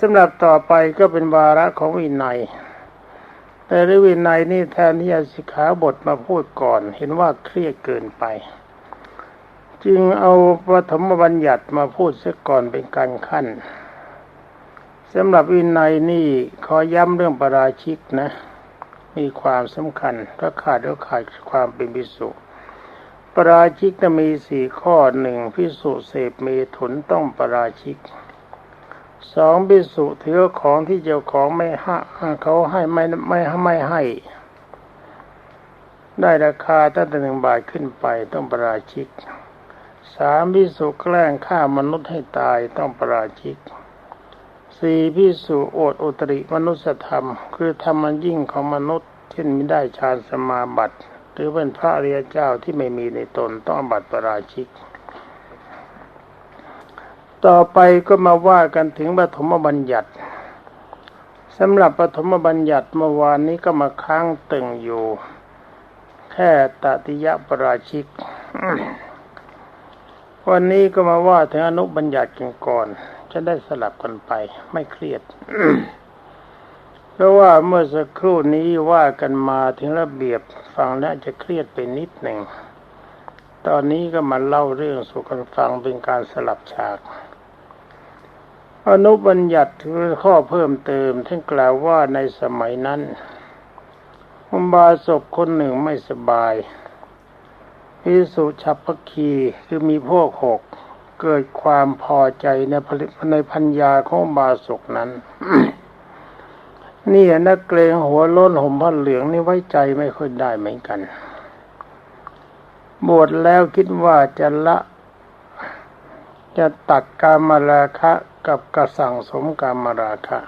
สำหรับต่อไปก็เป็นวาระของวินัย แต่เรื่องวินัยนี่แทนที่จะสิกขาบทมาพูดก่อน เห็นว่าเครียดเกินไป จึงเอาปฐมบัญญัติมาพูดเสียก่อนเป็นการขั้นสำหรับวินัยนี่ขอย้ำเรื่องประราชิกนะ มีความสำคัญถ้าขาดก็ขาดความเป็นพิสุประราชิกจะมีสี่ข้อหนึ่งพิสุเสพเมถุนต้องประราชิก สองพิสุถือของที่เจ้าของไม่ให้เขาให้ไม่ไม่ไม่ให้ ได้ราคาตั้งแต่หนึ่งบาทขึ้นไปต้องประราชิกสามพิสุแกล้งฆ่ามนุษย์ให้ตายต้องประราชิกสี่พิสุโอดอุตริมนุสธรรม คือธรรมันยิ่งของมนุษย์เช่นไม่ได้ฌานสมาบัติ หรือเป็นพระอริยเจ้าที่ไม่มีในตนต้องบัติประราชิก ต่อไปก็มาว่ากันถึงปฐมบัญญัติสำหรับปฐมบัญญัติเมื่อวานนี้ก็มาค้างตึงอยู่ แค่ตติยะประราชิก วันนี้ก็มาว่าถึงอนุบัญญัติกันก่อน จะได้สลับกันไปไม่เครียด เพราะว่าเมื่อสักครู่นี้ว่ากันมาถึงระเบียบฟังแล้วจะเครียดไปนิดหนึ่ง ตอนนี้ก็มาเล่าเรื่องสู่กันฟังเป็นการสลับฉาก อนุบัญญัติคือข้อเพิ่มเติมท่านกล่าวว่าในสมัยนั้นอุบาสกคนหนึ่งไม่สบายพิสุฉัพพคีคือมีพวกหกเกิดความพอใจในผลิตในพัญญาของบาสกนั้น นี่นักเกรงหัวล้นห่มผ้าเหลืองนี่ไว้ใจไม่ค่อยได้เหมือนกัน บวชแล้วคิดว่าจะละ จะตัดกามราคะกับกระสังสมกามราคะ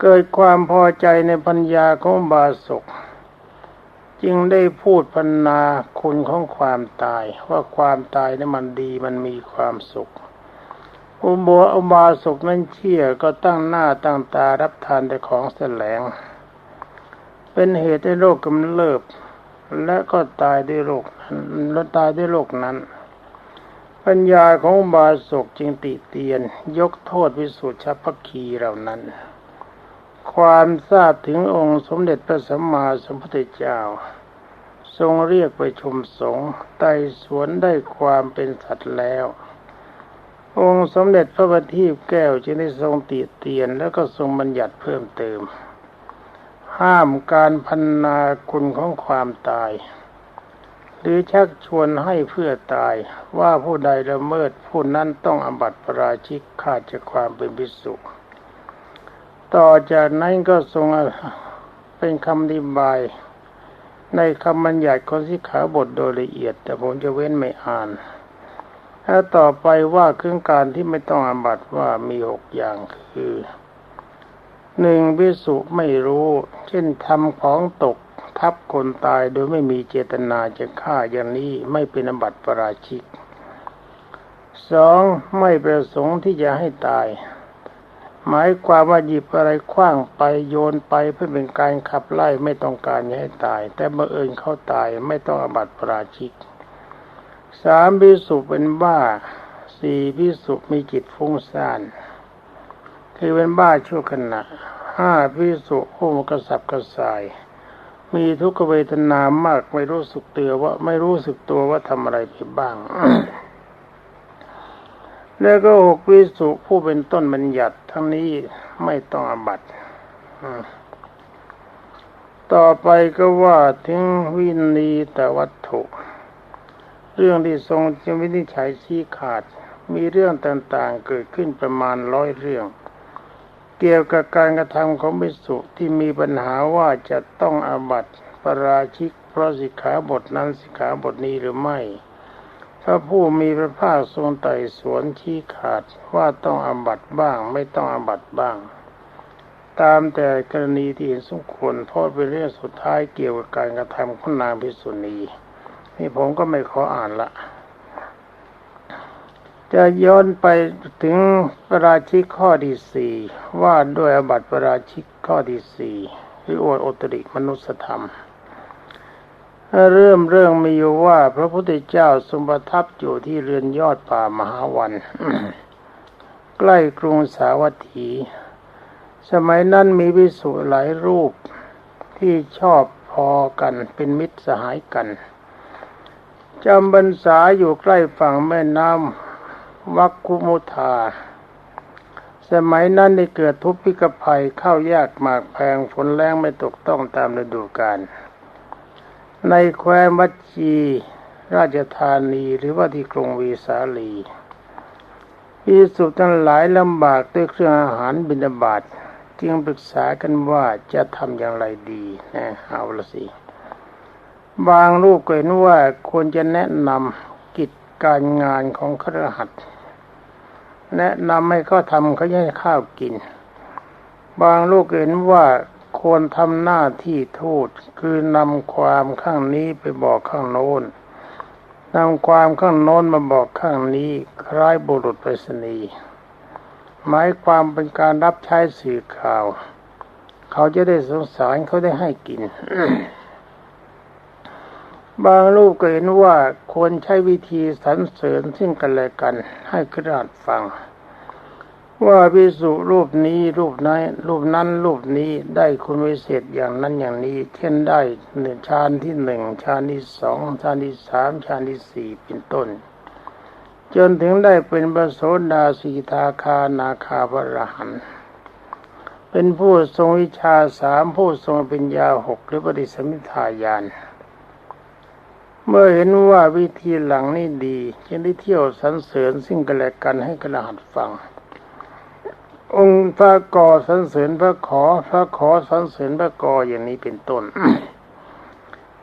เกิดความพอใจในปัญญาของบาสุกจึงได้พูดพรรณนาคุณของความตาย ว่าความตายนั้นมันดีมันมีความสุข อุโบอุบาสกนั้นเชื่อก็ตั้งหน้าตั้งตารับทานแต่ของแสลง เป็นเหตุให้โรคกำเริบและก็ตายด้วยโรคนั้นตายด้วยโรคนั้น ปัญญาของบาสกจึงติเตียน ยกโทษวิสุทธิชัพพคีเหล่านั้น ความทราบถึงองค์สมเด็จพระสัมมาสัมพุทธเจ้า ทรงเรียกไปชมสงฆ์ไต่สวนได้ความเป็นสัตว์แล้ว องค์สมเด็จพระบัณฑิตแก้วจึงได้ทรงติเตียนแล้วก็ทรงบัญญัติเพิ่มเติม ห้ามการพันนาคุณของความตาย หรือชักชวนให้เพื่อตายว่าผู้ใดละเมิดผู้นั้นต้องอบัติปราชิกขาดจากความเป็นพิสุต่อจากนั้นก็ทรงเป็นคำอธิบาย ในคำบัญญัติของสิกขาบทโดยละเอียด แต่ผมจะเว้นไม่อ่านถ้าต่อไปว่าเครื่องการที่ไม่ต้องอบัติว่ามีหกอย่างคือหนึ่งพิสุไม่รู้ เช่นทำของตก ทับคนตายโดยไม่มีเจตนาจะฆ่าอย่างนี้ไม่เป็นอบัติประราชิกสองไม่ประสงค์ที่จะให้ตาย หมายความว่าหยิบอะไรคว้างไปโยนไปเพื่อเป็นการขับไล่ไม่ต้องการให้ตาย แต่บังเอิญเขาตายไม่ต้องอบัติประราชิกสามพิสุเป็นบ้าสี่พิสุมีจิตฟุ้งซ่านคือเป็นบ้าชั่วขณะห้าพิสุอุ้มกระสับกระส่าย มีทุกขเวทนามากไม่รู้สึกเตัวว่าไม่รู้สึกตัวว่าทำอะไรไปบ้าง แล้วก็หกวิสุผู้เป็นต้นบัญญัติทั้งนี้ไม่ต้องอบัตต่อไปก็ว่าถึงวินีแต่วัตถุ เรื่องที่ทรงจะวินิจฉัยชี้ขาด มีเรื่องต่างๆเกิดขึ้นประมาณร้อยเรื่อง เกี่ยวกับการกระทำของภิกษุที่มีปัญหาว่าจะต้องอาบัติปราชิกเพราะสิกขาบทนั้นสิกขาบทนี้หรือไม่พระผู้มีพระภาคทรงไต่สวนชี้ขาดว่าต้องอาบัติบ้าง ไม่ต้องอาบัติบ้าง ตามแต่กรณีที่เห็นสมควรเพราะเป็นเรื่องสุดท้ายเกี่ยวกับการกระทำของนางพิสุณีนี่ผมก็ไม่ขออ่านละ จะย้อนไปถึงปราชิกข้อที่สี่ว่าด้วยอบัติปราชิกข้อที่สี่คือโอดโอตริมนุสธรรม เริ่มเรื่องมีอยู่ว่า พระพุทธเจ้าทรงประทับอยู่ที่เรือนยอดป่ามหาวัน ใกล้กรุงสาวัตถี สมัยนั้นมีวิสุหลายรูปที่ชอบพอกันเป็นมิตรสหายกันจำบรรษาอยู่ใกล้ฝั่งแม่น้ำ วัคคุมุธา สมัยนั้นได้เกิดทุพพิกภัยข้ายากหมากแพงฝนแรงไม่ตกต้องตามฤดูกาลในแคว้นวัชี ราชธานีหรือว่าที่กรุงวีสาลีพิสุทั้งหลายลำบากด้วยเครื่องอาหารบิณฑบาตจึงปรึกษากันว่าจะทำอย่างไรดีนะเอาละสิ บางรูปก็เห็นว่าควรจะแนะนำ การงานของครหัสแนะนำให้เขาทำเขาให้ข้าวกิน บางลูกเห็นว่าควรทำหน้าที่ทูตคือนำความข้างนี้ไปบอกข้างโน้นนำความข้างโน้นมาบอกข้างนี้คล้ายบุรุษไปรษณีย์หมายความเป็นการรับใช้สื่อข่าว เขาจะได้สงสารเขาได้ให้กิน บางรูปก็เห็นว่าควรใช้วิธีสรรเสริญซึ่งกันและกันให้กระดาษฟัง ว่าพิสุรูปนี้รูปนั้นรูปนั้นรูปนี้ได้คุณวิเศษอย่างนั้นอย่างนี้ เช่นได้หนึ่งชานที่หนึ่งชานที่สองชานที่สามชานที่สี่เป็นต้น จนถึงได้เป็นพระโสดาสีทาคานาคาพระรหันเป็นผู้ทรงวิชาสามผู้ทรงปัญญาหกหรือปฏิสมิทายาน เมื่อเห็นว่าวิธีหลังนี่ดี จึงได้เที่ยวสรรเสริญซึ่งกันและกันให้กระหัดฟัง องค์พระกอสรรเสริญพระขอพระขอสรรเสริญพระกออย่างนี้เป็นต้น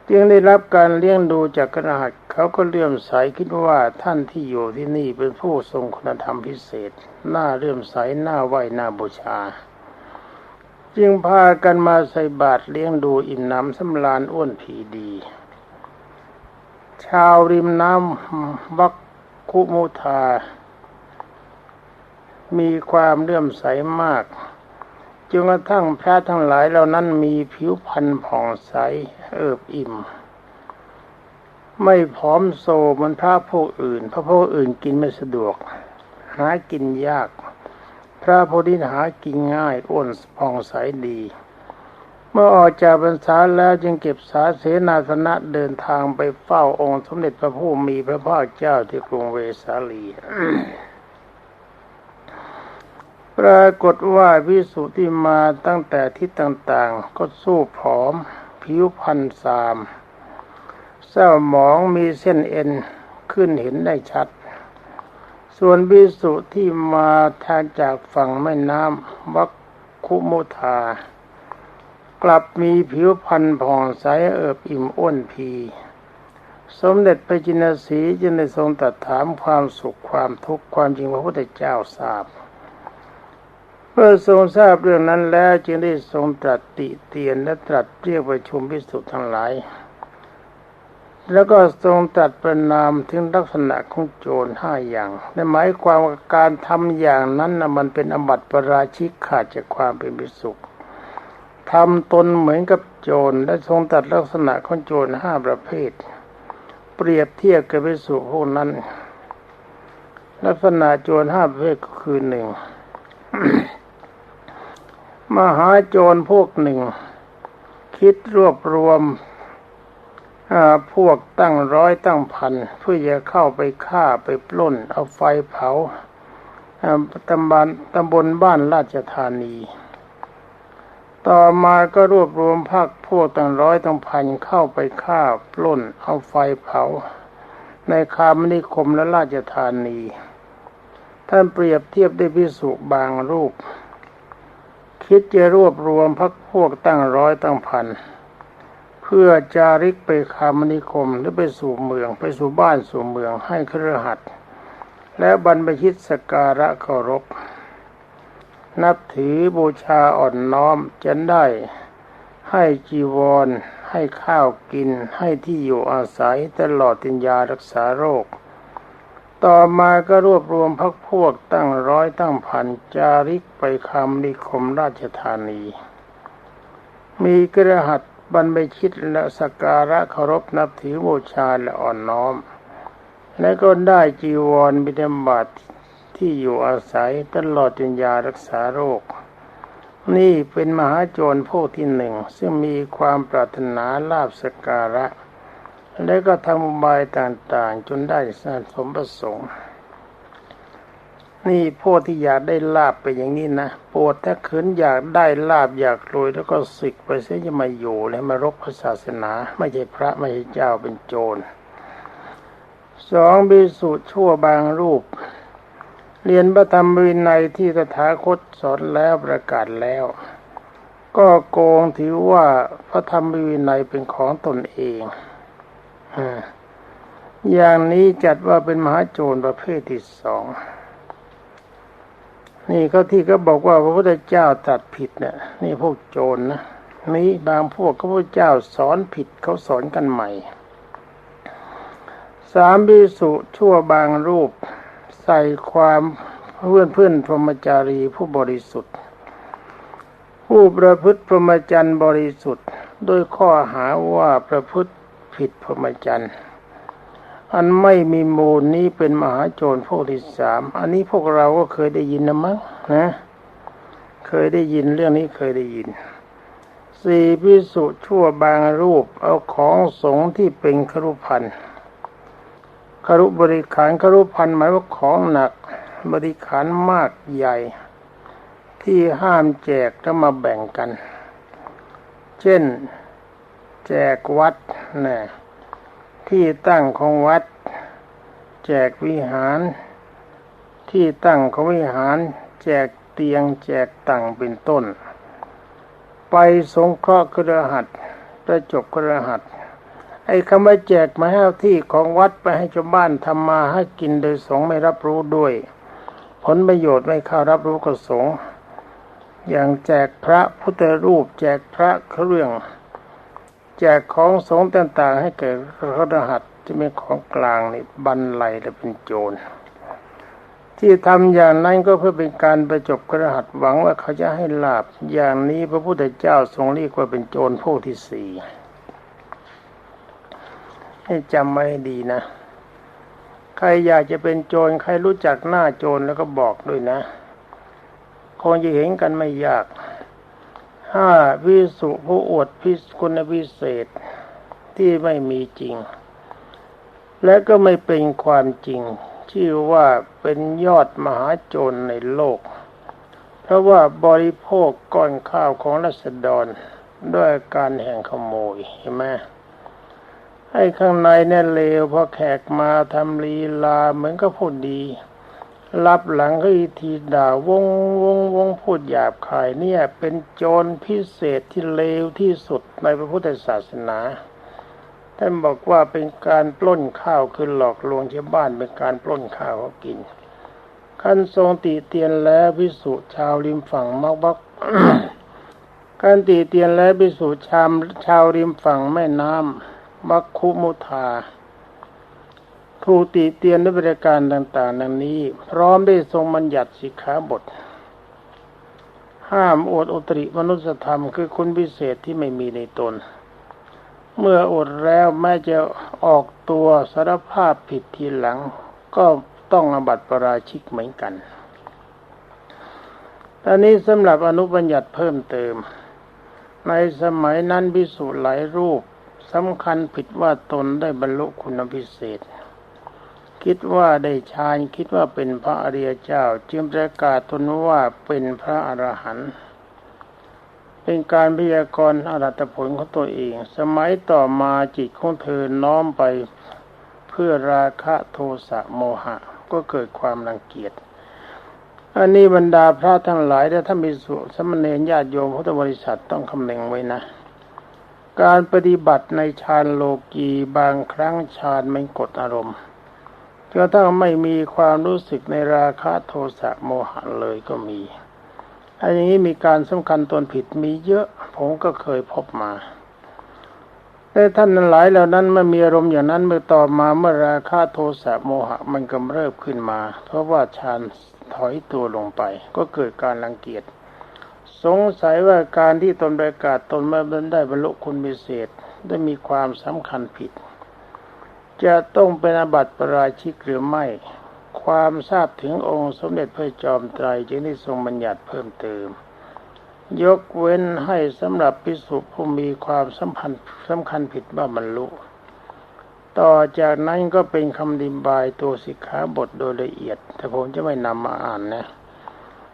จึงได้รับการเลี้ยงดูจากกระหัดเขาก็เลื่อมใสคิดว่าท่านที่อยู่ที่นี่เป็นผู้ทรงคุณธรรมพิเศษน่าเลื่อมใสน่าไหวน่าบูชาจึงพากันมาใส่บาตรเลี้ยงดูอิ่มน้ำสำราญอ้วนผีดี ชาวริมน้ำวัคคุมุธา มีความเลื่อมใสมากจนกระทั่งพระทั้งหลายเหล่านั้นมีผิวพรรณผ่องใสเอิบอิ่ม ไม่ผอมโซมันพระผู้อื่น พระผู้อื่นกินไม่สะดวก หากินยาก พระโพธิหากินง่ายอ้วนผ่องใสดี เมื่อออกจากพรรษาแล้วจึงเก็บสาเสนาสนะเดินทางไปเฝ้าองค์สมเด็จพระผู้มีพระภาคเจ้าที่กรุงเวสาลี ปรากฏว่าพิสุที่มาตั้งแต่ทิศต่างๆ ก็สู้ผอม ผิวพันสามเศร้าหมองมีเส้นเอ็นขึ้นเห็นได้ชัด ส่วนพิสุที่มาทางจากฝั่งแม่น้ำวัคคุมุธา กลับมีผิวพันธ์ผ่องใสเอิบอิ่มอ้วนพี สมเด็จพระจินสีจึงได้ทรงตรัสถามความสุขความทุกข์ความจริงพระพุทธเจ้าทราบเมื่อทรงทราบเรื่องนั้นแล้วจึงได้ทรงตรัสติเตียนและตรัสเรียกประชุมพิสุทั้งหลาย แล้วก็ทรงตรัสประนามถึงลักษณะของโจรห้าอย่างในหมายความว่าการทำอย่างนั้นนะมันเป็นอบัติประราชิกขาดจากความเป็นพิสุ ทำตนเหมือนกับโจรและทรงตัดลักษณะของโจรห้าประเภท เปรียบเทียบกับพิสุพวกนั้น ลักษณะโจรห้าประเภทก็คือหนึ่งมหาโจรพวกหนึ่ง คิดรวบรวมพวกตั้งร้อยตั้งพันเพื่อจะเข้าไปฆ่าไปปล้น เอาไฟเผาตำบลตำบลบ้านราชธานี ต่อมาก็รวบรวมพักพวกตั้งร้อยตั้งพันเข้าไปฆ่าปล้นเอาไฟเผา ในคามนิคมและราชธานี ท่านเปรียบเทียบได้พิสุบางรูป คิดจะรวบรวมพักพวกตั้งร้อยตั้งพันเพื่อจาริกไปคามนิคมหรือไปสู่เมืองไปสู่บ้านสู่เมืองให้เครือหัดและบรรพชิตสการะเคารพ นับถือบูชาอ่อนน้อมจะได้ให้จีวร ให้ข้าวกินให้ที่อยู่อาศัยตลอดตินยารักษาโรค ต่อมาก็รวบรวมพักพวกตั้งร้อยตั้งพันจาริกไปคำนิคมราชธานี มีกระหัตบรรพชิตและสการะเคารพนับถือบูชาและอ่อนน้อม และก็ได้จีวรบิดาบัต ที่อยู่อาศัยตลอดจนยารักษาโรค นี่เป็นมหาโจรพวกที่หนึ่ง ซึ่งมีความปรารถนาลาบสการะ และก็ทำบายต่างๆ จนได้สนสมประสงค์นี่พวกที่อยากได้ลาบไปอย่างนี้นะปวดถ้าขืนอยากได้ลาบอยากรวยแล้วก็สึกไปเสียจะมาอยู่และมารบพระศาสนา ไม่ใช่พระไม่ใช่เจ้าเป็นโจรสองบิสุชั่วบางรูป เรียนพระธรรมวินัยที่ตถาคตสอนแล้วประกาศแล้ว ก็โกงถือว่าพระธรรมวินัยเป็นของตนเองอย่างนี้จัดว่าเป็นมหาโจรประเภทที่สองนี่ก็ที่ก็บอกว่าพระพุทธเจ้าตัดผิดเนี่ยนี่พวกโจรนนะนี่บางพวกก็พระเจ้าสอนผิดเขาสอนกันใหม่ สามบิสุชั่วบางรูป ใส่ความเพื่อนเพื่อนพรหมจารีผู้บริสุทธิ์ ผู้ประพฤติพรหมจรรย์บริสุทธิ์โดยข้อหาว่าประพฤติผิดพรหมจรรย์อันไม่มีมูลนี้เป็นมหาโจรพวกที่สามอันนี้พวกเราก็เคยได้ยินนะมั้งนะเคยได้ยินเรื่องนี้เคยได้ยินสี่พิสุชั่วบางรูปเอาของสงที่เป็นครุพันธ์ คารุบริขารคารุพันหมายว่าของหนัก บริขารมากใหญ่ ที่ห้ามแจกแล้วมาแบ่งกัน เช่น แจกวัดนะที่ตั้งของวัด แจกวิหาร ที่ตั้งของวิหาร แจกเตียงแจกตังเป็นต้น ไปสงเคราะห์กระหัตประจบกระหัต ไอ้คำว่าแจกมาให้ที่ของวัดไปให้ชาวบ้านทำมาให้กินโดยสงไม่รับรู้ด้วย ผลประโยชน์ไม่เข้ารับรู้กับสงอย่างแจกพระพุทธรูป แจกพระเครื่อง แจกของสงต่างๆ ให้แก่พระรหัสที่เป็นของกลางนี่บันไลและเป็นโจร ที่ทำอย่างนั้นก็เพื่อเป็นการประจบกระหัตหวังว่าเขาจะให้ลาบอย่างนี้พระพุทธเจ้าทรงเรียกว่าเป็นโจรพวกที่สี่ ให้จำไว้ดีนะ ใครอยากจะเป็นโจรใครรู้จักหน้าโจรแล้วก็บอกด้วยนะ คงจะเห็นกันไม่ยากห้าวิสุผู้อวดพิสคุณพิเศษที่ไม่มีจริง และก็ไม่เป็นความจริง ชื่อว่าเป็นยอดมหาโจรในโลก เพราะว่าบริโภคก้อนข้าวของรัษฎรด้วยการแห่งขโมยเห็นไหม ไอ้ข้างในเนี่ยเลวพอแขกมาทำลีลาเหมือนก็พูดดี รับหลังก็อีทีด่าวงวงวงพูดหยาบคายเนี่ย เป็นโจรพิเศษที่เลวที่สุดในพระพุทธศาสนาท่านบอกว่าเป็นการปล้นข้าวคือหลอกลวงชาวบ้านเป็นการปล้นข้าวเขากินขั้นทรงติเตียนแล้วพิสุชาวริมฝั่งมักบักการติเตียนแล้วพิสุชามชาวริมฝั่งแม่น้ำ มัคคุมุทาถูกติเตียนด้วยบริการต่างๆดังนี้ พร้อมได้ทรงบัญญัติสิกขาบท ห้ามอดอุตริมนุสธรรมคือคุณพิเศษที่ไม่มีในตน เมื่ออดแล้วแม้จะออกตัวสารภาพผิดทีหลัง ก็ต้องอบัติปราชิกเหมือนกันตอนนี้สำหรับอนุบัญญัติเพิ่มเติม ในสมัยนั้นพิสูจน์หลายรูป สำคัญผิดว่าตนได้บรรลุคุณพิเศษ คิดว่าได้ฌานคิดว่าเป็นพระอริยเจ้า จึงประกาศตนว่าเป็นพระอรหันต์เป็นการพยากรณ์อรัตผลของตัวเอง สมัยต่อมาจิตของเธอน้อมไปเพื่อราคะโทสะโมหะ ก็เกิดความรังเกียจอันนี้บรรดาพระทั้งหลายและท่านมีสุสมณเณรญาติโยมพุทธบริษัทต้องคำนึงไว้นะ การปฏิบัติในฌานโลกีบางครั้งฌานไม่กดอารมณ์จนถ้าไม่มีความรู้สึกในราคะโทสะโมหะเลยก็มีอันนี้มีการสำคัญตนผิดมีเยอะ ผมก็เคยพบมาแต่ท่านหลายเหล่านั้นเมื่อมีอารมณ์อย่างนั้นเมื่อต่อมาเมื่อราคะโทสะโมหะมันกำเริบขึ้นมา เพราะว่าฌานถอยตัวลงไป ก็เกิดการรังเกียจ สงสัยว่าการที่ตนประกาศตนมาได้บรรลุคุณพิเศษได้มีความสำคัญผิด จะต้องเป็นอาบัติประราชิกหรือไม่ ความทราบถึงองค์สมเด็จพระจอมไตรจึงได้ทรงบัญญัติเพิ่มเติม ยกเว้นให้สำหรับพิสุผู้มีความสัมพันธ์สำคัญผิดว่าบรรลุ ต่อจากนั้นก็เป็นคำดิบายตัวสิกขาบทโดยละเอียด แต่ผมจะไม่นำมาอ่านนะ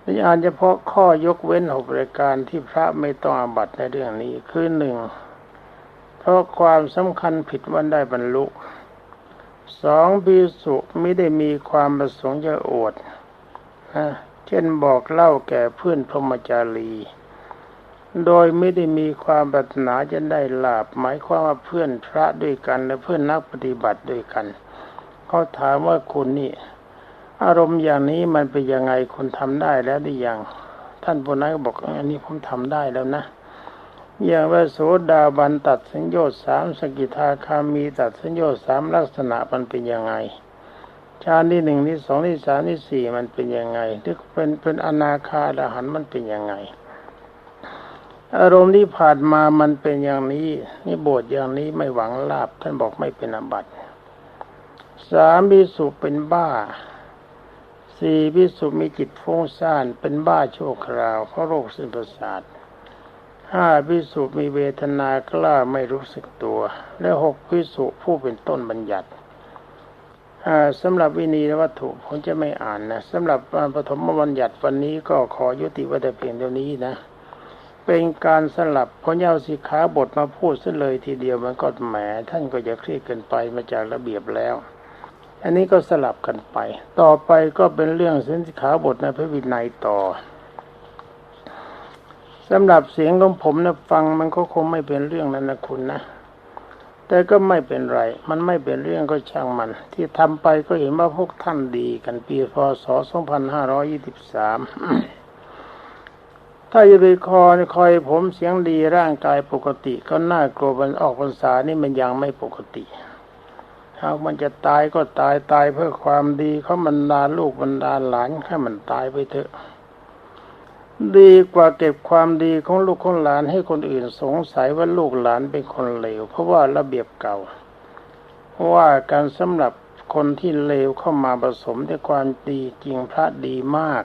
นี่อ่านเฉพาะข้อยกเว้นหกรายการที่พระไม่ต้องอาบัตในเรื่องนี้คือหนึ่งเพราะความสำคัญผิดวันได้บรรลุสองพิสุไม่ได้มีความประสงค์จะอวดนะเช่นบอกเล่าแก่เพื่อนพรมจารี โดยไม่ได้มีความปรารถนาจะได้ลาบหมายความว่าเพื่อนพระด้วยกันและเพื่อนนักปฏิบัติด้วยกันเขาถามว่าคุณนี่ อารมณ์อย่างนี้มันเป็นยังไงคุณทำได้แล้วหรือยังท่านผู้นั้นก็บอกอันนี้ผมทำได้แล้วนะ อย่างว่าโสดาบันตัดสัญญาสามสกิทาคามีตัดสัญญาสามลักษณะมันเป็นยังไงชาติที่หนึ่งที่สองที่สามที่สี่มันเป็นยังไงหรือเป็นเป็นอนาคาดหันมันเป็นยังไง อารมณ์ที่ผ่านมามันเป็นอย่างนี้ นี่โบทอย่างนี้ไม่หวังลาบท่านบอกไม่เป็นอบัติสามพิสุเป็นบ้า สี่พิสุมีจิตฟุ้งซ่านเป็นบ้าชั่วคราวเพราะโรคสิ้นประสาทห้าพิสุมีเวทนากล้าไม่รู้สึกตัว และหกพิสุผู้เป็นต้นบัญญัติสำหรับวินีและวัตถุผมจะไม่อ่านนะสำหรับปฐมบัญญัติวันนี้ก็ขอยุติไว้แต่เพียงเท่านี้นะ เป็นการสลับพอเย้าสิขาบทมาพูดซะเลยทีเดียวมันก็แหมท่านก็จะเครียดเกินไปมาจากระเบียบแล้ว อันนี้ก็สลับกันไป ต่อไปก็เป็นเรื่องสินสิขาบทในพระวินัยต่อสำหรับเสียงของผมนะฟังมันก็คงไม่เป็นเรื่องนั้นนะคุณนะ แต่ก็ไม่เป็นไร มันไม่เป็นเรื่องก็ช่างมัน ที่ทำไปก็เห็นว่าพวกท่านดีกันปีพศ 2523 ถ้าจะไปคอคอยผมเสียงดีร่างกายปกติ ก็น่ากลัวมันออกพรรษานี่มันยังไม่ปกติ ถ้ามันจะตายก็ตายตายเพื่อความดีเขาบรรดาลูกบรรดาหลานแค่มันตายไปเถอะ ดีกว่าเก็บความดีของลูกของหลานให้คนอื่นสงสัยว่าลูกหลานเป็นคนเลว เพราะว่าระเบียบเก่าว่าการสำหรับคนที่เลวเข้ามาผสมด้วยความดีจริงพระดีมาก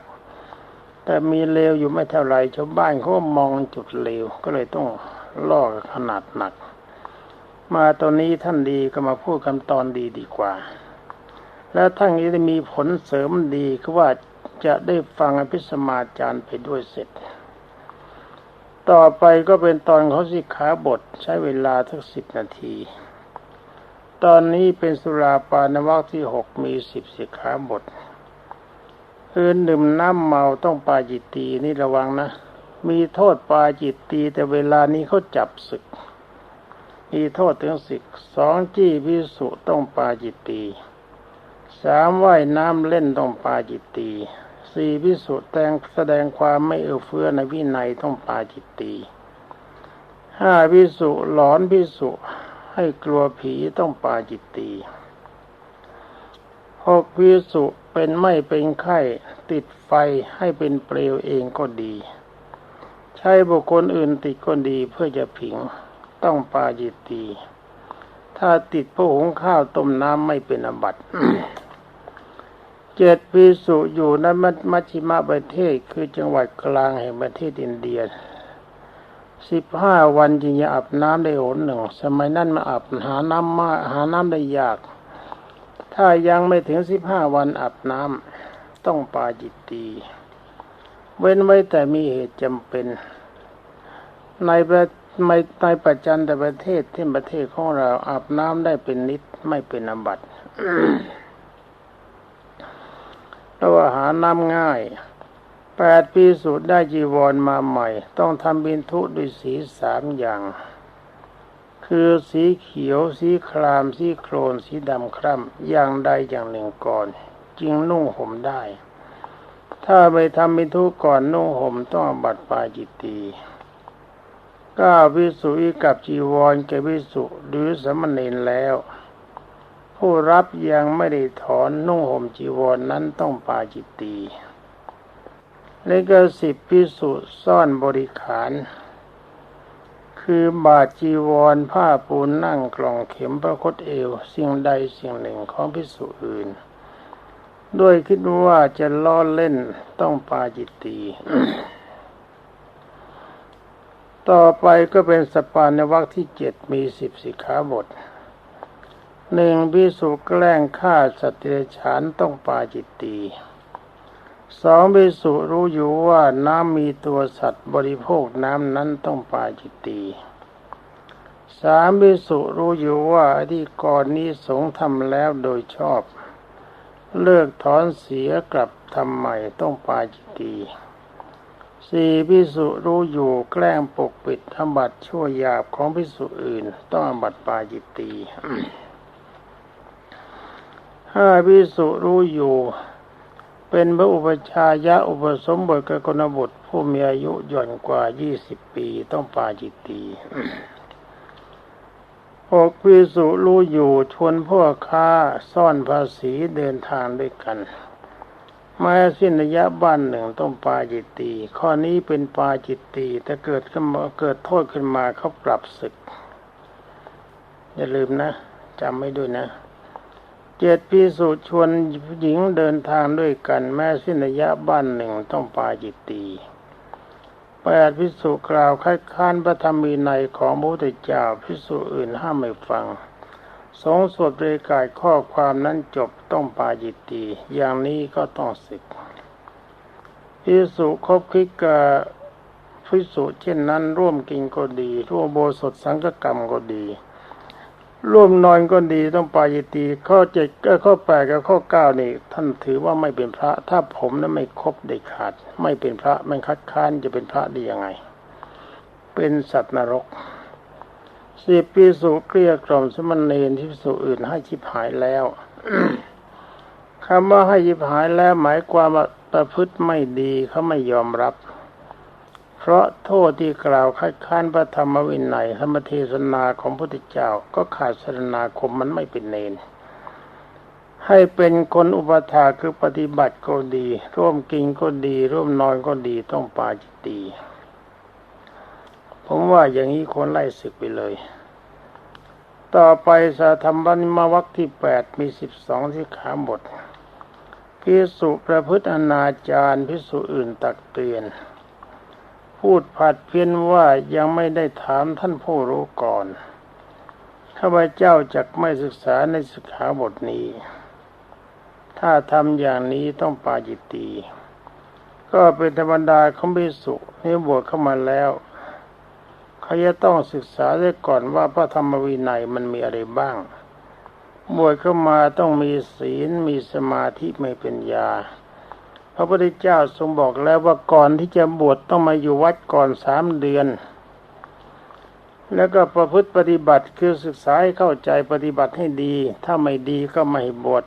แต่มีเลวอยู่ไม่เท่าไรชาวบ้านเขามองจุดเลวก็เลยต้องล่อขนาดหนัก มาตอนนี้ท่านดีก็มาพูดคำตอนดีดีกว่า แล้วท่านนี้จะมีผลเสริมดีคือว่าจะได้ฟังอภิสมาจารย์ไปด้วยเสร็จ ต่อไปก็เป็นตอนเขาสิกขาบทใช้เวลาทักสิบนาที ตอนนี้เป็นสุราปานวัคที่หกมีสิบสิกขาบทคือดื่มน้ำเมาต้องปาจิตตีนี่ระวังนะ มีโทษปาจิตตีแต่เวลานี้เขาจับศึก มีโทษถึงสิกสองจี้พิสุต้องปาจิตตีสามว่ายน้ำเล่นต้องปาจิตตีสี่พิสุแต่งแสดงความไม่เอื้อเฟื้อในวินัยต้องปาจิตตีห้าพิสุหลอนพิสุให้กลัวผีต้องปาจิตตีหกพิสุเป็นไม่เป็นไข้ติดไฟให้เป็นเปลวเองก็ดี ใช้บุคคลอื่นติดก็ดีเพื่อจะผิง ต้องปาจิตตีถ้าติดพระหุงข้าวต้มน้ำไม่เป็นอบัติเจ็ดปีสุอยู่ในมัชชิมประเทศคือจังหวัดกลางแห่งประเทศอินเดียสิบห้าวันจึงจะอาบน้ำได้หนหนึ่ง สมัยนั้นมาอาบหาน้ำมาหาน้ำได้ยาก ถ้ายังไม่ถึงสิบห้าวันอาบน้ำต้องปาจิตตีเว้นไว้แต่มีเหตุจำเป็น ในประ ในในปัจจันแต่ประเทศที่ประเทศของเราอาบน้ำได้เป็นนิดไม่เป็นอบัติเราหาน้ำง่ายแปดปีสุดได้จีวรมาใหม่ ต้องทำบินทุด้วยสีสามอย่าง คือสีเขียว สีคราม สีโครน สีดำคร่ำอย่างใดอย่างหนึ่งก่อน จึงนุ่งห่มได้ ถ้าไปทำบินทุก่อนนุ่งห่มต้องบัดปลายจิตตี ก้าวิสุอีกับจีวรแก่วิสุหรือสมณเณรแล้ว ผู้รับยังไม่ได้ถอนนุ่งห่มจีวรนนั้นต้องปาจิตตีเลขสิบพิสุซ่อนบริขาร คือบาดจีวรผ้าปูนนั่งกล่องเข็มประคตเอว สิ่งใดสิ่งหนึ่งของพิสุอื่น ด้วยคิดว่าจะล้อเล่นต้องปาจิตตี ต่อไปก็เป็นสปานในวรรคที่เจ็ดมีสิบสิกขาบทหนึ่งพิสุแกล้งฆ่าสัตว์เดรัจฉานต้องปาจิตตีสองพิสุรู้อยู่ว่าน้ำมีตัวสัตว์บริโภคน้ำนั้นต้องปาจิตตีสามพิสุรู้อยู่ว่าที่ก่อนนี้สงทำแล้วโดยชอบ เลิกถอนเสียกลับทำใหม่ต้องปาจิตตี สี่พิสุรู้อยู่แกล้งปกปิดอบัตชั่วหยาบของพิสุอื่น ต้องอบัตปาจิตตีห้าพิสุรู้อยู่ เป็นพระอุปชายะอุปสมบทกกนบุตรผู้มีอายุย่อนกว่ายี่สิบปีต้องปาจิตตีหกพิสุรู้อยู่ชวนพวกค้าซ่อนภาษีเดินทางด้วยกัน แม้สิ้นระยะบ้านหนึ่งต้องปาจิตตีข้อนี้เป็นปาจิตตีถ้าเกิดขึ้นมาเกิดโทษขึ้นมาเขาปรับศึก อย่าลืมนะจำไม่ด้วยนะเจ็ดพิสุชวนหญิงเดินทางด้วยกัน แม้สิ้นระยะบ้านหนึ่งต้องปาจิตตีแปดพิสุกล่าวคัดค้านพระธรรมีในของพระพุทธเจ้าพิสุอื่นห้ามไม่ฟัง สงสวดบริกายข้อความนั้นจบต้องปาจิตตีอย่างนี้ก็ต้องศึกพิสุคบคิกกับพิสุเช่นนั้นร่วมกินก็ดี ร่วมโบสถสังฆกรรมก็ดี ร่วมนอนก็ดีต้องปาจิตตีข้อเจ็ดข้อแปดกับข้อเก้านี่ ท่านถือว่าไม่เป็นพระ ถ้าผมนั้นไม่ครบเด็ดขาด ไม่เป็นพระมันคัดค้านจะเป็นพระได้ยังไง เป็นสัตว์นรก สิบปีสุเกลี้ยกล่อมสมณเณรที่สุอื่นให้ชิบหายแล้วคำว่าให้ชิบหายแล้วหมายความว่าประพฤติไม่ดีเขาไม่ยอมรับ เพราะโทษที่กล่าวคัดค้านพระธรรมวินัยธรรมเทศนาของพระพุทธเจ้าก็ขาดศาสนาคมมันไม่เป็นเนนให้เป็นคนอุปถาคือปฏิบัติก็ดี ร่วมกินก็ดี ร่วมนอนก็ดีต้องปาจิตตี ผมว่าอย่างนี้คนไล่ศึกไปเลย ต่อไปสาธรรมบัญมาวัคที่แปดมีสิบสองที่ขาบทพิสุประพฤติอนาจารพิสุอื่นตักเตือน พูดผัดเพี้ยนว่ายังไม่ได้ถามท่านผู้รู้ก่อนข้าพเจ้าจักไม่ศึกษาในสิกขาบทนี้ ถ้าทำอย่างนี้ต้องปาจิตตี ก็เป็นธรรมดาของพิสุนี่บวชเข้ามาแล้ว เขาจะต้องศึกษาได้ก่อนว่าพระธรรมวินัยมันมีอะไรบ้าง บวชเข้ามาต้องมีศีลมีสมาธิไม่เป็นยา พระพุทธเจ้าทรงบอกแล้วว่าก่อนที่จะบวชต้องมาอยู่วัดก่อนสามเดือน แล้วก็ประพฤติปฏิบัติคือศึกษาให้เข้าใจปฏิบัติให้ดี ถ้าไม่ดีก็ไม่บวช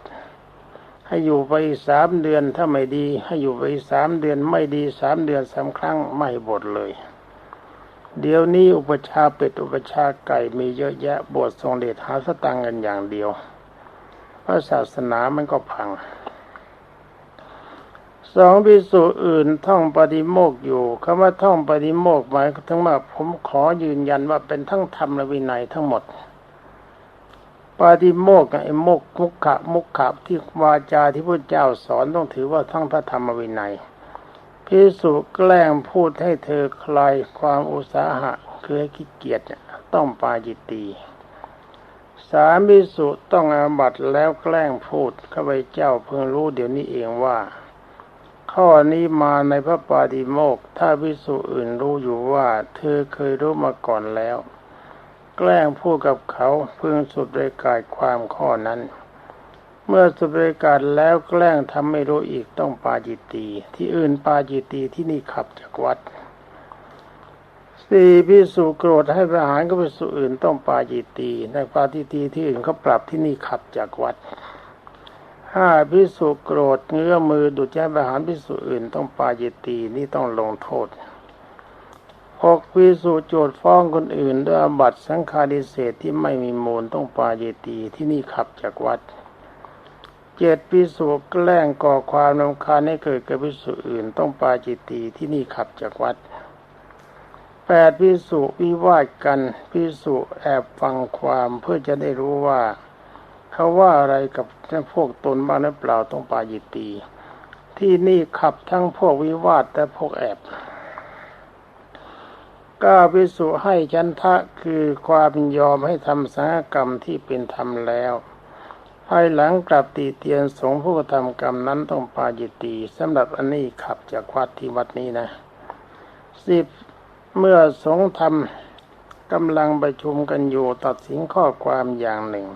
ให้อยู่ไปสามเดือนถ้าไม่ดี ให้อยู่ไปสามเดือนไม่ดีสามเดือนสามครั้งไม่บวชเลย เดี๋ยวนี้อุปชาเป็ดอุปชาไก่มีเยอะแยะบวชทรงเดชหาสตังกันอย่างเดียวพระศาสนามันก็พัง สองพิสูจอื่นท่องปฏิโมกอยู่คำว่าท่องปฏิโมกหมายถึงว่าผมขอยืนยันว่าเป็นทั้งธรรมและวินัยทั้งหมดปฏิโมกไอ้โมกมุขะมุขะที่วาจาที่พระเจ้าสอนต้องถือว่าทั้งพระธรรมวินัย พิสุแกล้งพูดให้เธอคลายความอุตสาหะคือให้ขี้เกียจต้องปาจิตตีสามพิสุต้องอาบัตแล้วแกล้งพูดข้าพเจ้าเพิ่งรู้เดี๋ยวนี้เองว่า ข้อนี้มาในพระปาฏิโมกถ้าพิสุอื่นรู้อยู่ว่า เธอเคยรู้มาก่อนแล้ว แกล้งพูดกับเขาเพิ่งสุดรายกายความข้อนั้น เมื่อสุบริการแล้วแกล้งทำไม่รู้อีกต้องปาจิตตีที่อื่นปาจิตตีที่นี่ขับจากวัดสี่พิสุโกรธให้ประหารก็พิสุอื่นต้องปาจิตตีในปาจิตตีที่อื่นเขาปรับที่นี่ขับจากวัดห้าพิสุโกรธเงื้อมือดุจแจ้ประหารพิสุอื่นต้องปาจิตตีนี่ต้องลงโทษหกพิสุโจทฟ้องคนอื่นด้วยอบัตสังฆาดิเศษที่ไม่มีมูลต้องปาจิตีที่นี่ขับจากวัด เจ็ดพิสุแกล้งก่อความรำคาญให้เกิดกับพิสุอื่นต้องปาจิตตีที่นี่ขับจากวัดแปดพิสุวิวาทกันพิสุแอบฟังความเพื่อจะได้รู้ว่าเขาว่าอะไรกับพวกตนบ้างหรือเปล่าต้องปาจิตตีที่นี่ขับทั้งพวกวิวาทและพวกแอบก้าพิสุให้ชันทะคือความยอมให้ทำสังกรรมที่เป็นธรรมแล้ว ภายหลังกลับตีเตียนสงฆ์ผู้ทำกรรมนั้นต้องปาจิตตีสำหรับอันนี้ขับจากวัดที่วัดนี้นะสิบเมื่อสงฆ์ทำกำลังประชุมกันอยู่ตัดสินข้อความอย่างหนึ่ง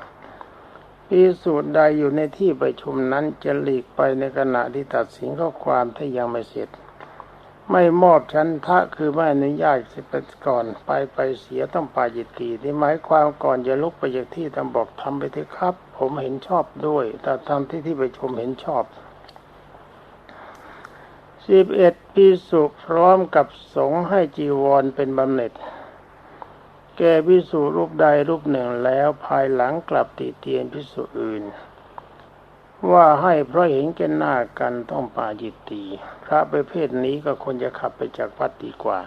พิสูจน์ใดอยู่ในที่ประชุมนั้นจะหลีกไปในขณะที่ตัดสินข้อความที่ยังไม่เสร็จ ไม่มอบชั้นทะคือไม่อนุญาตสิไปก่อนไปไปเสียต้องปาจิตตีที่หมายความก่อนจะลุกไปจากที่ทำบอกทำไปเถอะครับ ผมเห็นชอบด้วยแต่ทำที่ที่ประชุมเห็นชอบสิบเอ็ดพิสุพร้อมกับสงให้จีวรเป็นบำเหน็จ แก่พิสุรูปใดรูปหนึ่งแล้วภายหลังกลับติเตียนพิสุอื่น ว่าให้เพราะเห็นแก่หน้ากันต้องปาจิตตีพระประเภทนี้ก็ควรจะขับไปจากวัดดีกว่า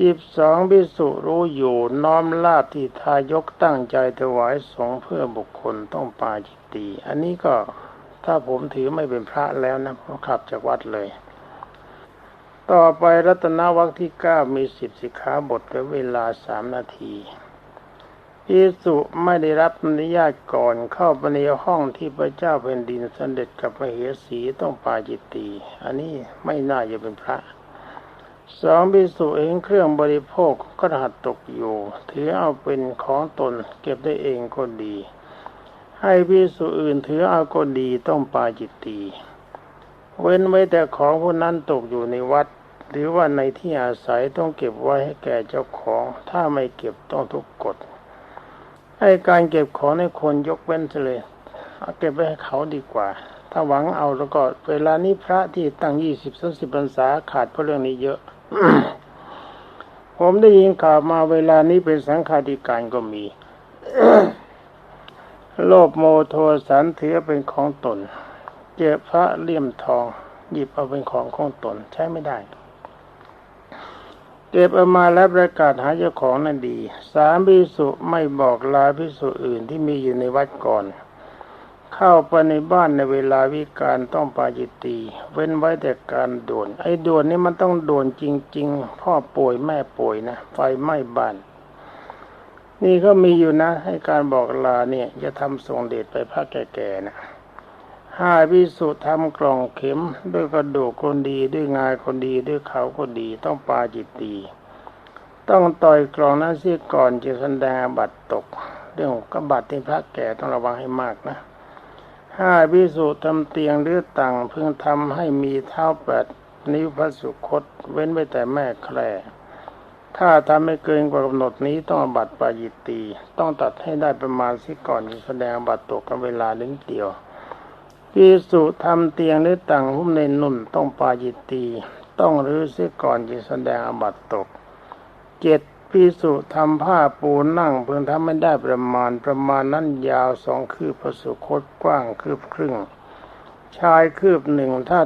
จีบสองพิสุรู้อยู่น้อมลาบที่ทายกตั้งใจถวายสงเพื่อบุคคลต้องปาจิตตีอันนี้ก็ถ้าผมถือไม่เป็นพระแล้วนะผมขับจากวัดเลย ต่อไปรัตนวัคที่เก้ามีสิบสิกขาบทและเวลาสามนาทีพิสุไม่ได้รับอนุญาตก่อนเข้าไปในห้องที่พระเจ้าแผ่นดินสเสด็จกับมเหสีต้องปาจิตตีอันนี้ไม่น่าจะเป็นพระ สองพิสุเองเครื่องบริโภคก็หัดตกอยู่ ถือเอาเป็นของตนเก็บได้เองก็ดี ให้พิสุอื่นถือเอาก็ดีต้องปาจิตตีเว้นไว้แต่ของพวกนั้นตกอยู่ในวัด หรือว่าในที่อาศัยต้องเก็บไว้ให้แก่เจ้าของ ถ้าไม่เก็บต้องทุกกฎให้การเก็บของในคนยกเว้นเลยเอาเก็บไว้ให้เขาดีกว่า ถ้าหวังเอาแล้วก็เวลานี้พระที่ตั้งยี่สิบสสิบพรรษาขาดเพราะเรื่องนี้เยอะ ผมได้ยินข่าวมาเวลานี้เป็นสังฆาธิการก็มี โลภโมโทสันเถือเป็นของตน เจอพระเลี่ยมทอง หยิบเอาเป็นของของตนใช้ไม่ได้เก็บเอามาแล้วประกาศหาเจ้าของนั่นดี สามพิสุไม่บอกลาพิสุอื่นที่มีอยู่ในวัดก่อน เข้าไปในบ้านในเวลาวิการต้องปาจิตตีเว้นไว้แต่การด่วนไอ้ด่วนนี่มันต้องด่วนจริง ๆ พ่อป่วยแม่ป่วยนะไฟไหม้บ้าน นี่ก็มีอยู่นะ ให้การบอกลาเนี่ยจะทำส่งเดชไปพระแก่ๆนะห้าพิสุทำกล่องเข็มด้วยกระดูกคนดีด้วยงายคนดีด้วยเขาคนดีต้องปาจิตตีต้องต่อยกล่องนั้นเสียก่อนจะแสดงบัตรตก เรื่องกบัตรที่พระแก่ต้องระวังให้มากนะ ห้าพิสุทำเตียงหรือต่างเพิ่งทำให้มีเท้าแปดนิ้วพระสุคต เว้นไว้แต่แม่แคร่ถ้าทำไม่เกินกว่ากำหนดนี้ต้องบัตรปายิตี ต้องตัดให้ได้ประมาณสิก่อนจะแสดงบัตรตกกันเวลาเล่นเดียวพิสุทำเตียงหรือต่างหุ้มในนุ่นต้องปาจิตตี ต้องรื้อเสียก่อนจะแสดงอบัตตกเจ็ด พิสุทำผ้าปูนั่งเพิ่งทำไม่ได้ประมาณประมาณนั้นยาวสองคืบประสุคตกว้างคืบครึ่ง ชายคืบหนึ่งถ้า